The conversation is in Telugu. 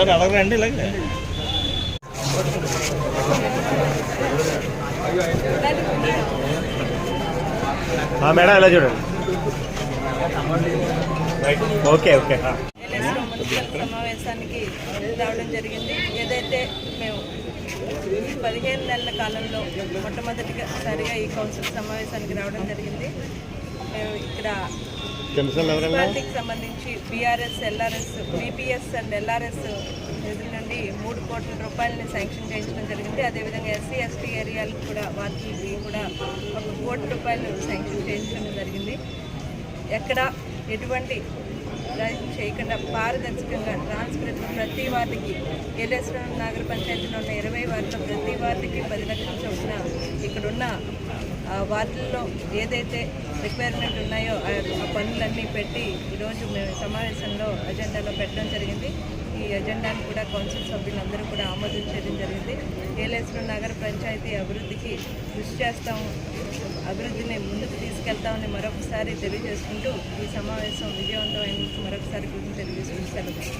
అడగరండి ఇలాగే? మేడం ఇలా చూడండి. ఓకే ఓకే సమావేశానికి రావడం జరిగింది. ఏదైతే మేము ఈ పదిహేను నెలల కాలంలో మొట్టమొదటిగా సరిగా ఈ కౌన్సిల్ సమావేశానికి రావడం జరిగింది. మేము ఇక్కడ మున్సిపాలిటీకి సంబంధించి BRS LRS BPS and LRS నిధుల నుండి మూడు కోట్ల రూపాయలని శాంక్షన్ చేయించడం జరిగింది. అదేవిధంగా ఎస్సీ ఎస్టీ ఏరియాలకు కూడా వాటికి కూడా ఒక కోటి రూపాయలు శాంక్షన్ చేయించడం జరిగింది. ఎక్కడ ఎటువంటి చేయకుండా పారదర్శకంగా ట్రాన్స్పరెంట్ ప్రతి వార్డుకి ఏలేశ్వరం నగర పంచాయతీలో ఉన్న ఇరవై వార్డులో ప్రతి వార్డుకి పది లక్షల చొప్పున ఇక్కడున్న వార్డుల్లో ఏదైతే రిక్వైర్మెంట్ ఉన్నాయో ఆ పనులన్నీ పెట్టి ఈరోజు మేము సమావేశంలో అజెండాలో పెట్టడం జరిగింది. ఈ అజెండాను కూడా కౌన్సిల్ సభ్యులందరూ కూడా ఆమోదించడం జరిగింది. ఏలేశ్వరం నగర పంచాయతీ అభివృద్ధికి కృషి చేస్తాము అభివృద్ధిని ముందుకు తీసుకెళ్తామని మరొకసారి తెలియజేసుకుంటూ ఈ సమావేశం విజయవంతమైన మరొకసారి గురించి తెలియజేసుకుంటూ సెలవు.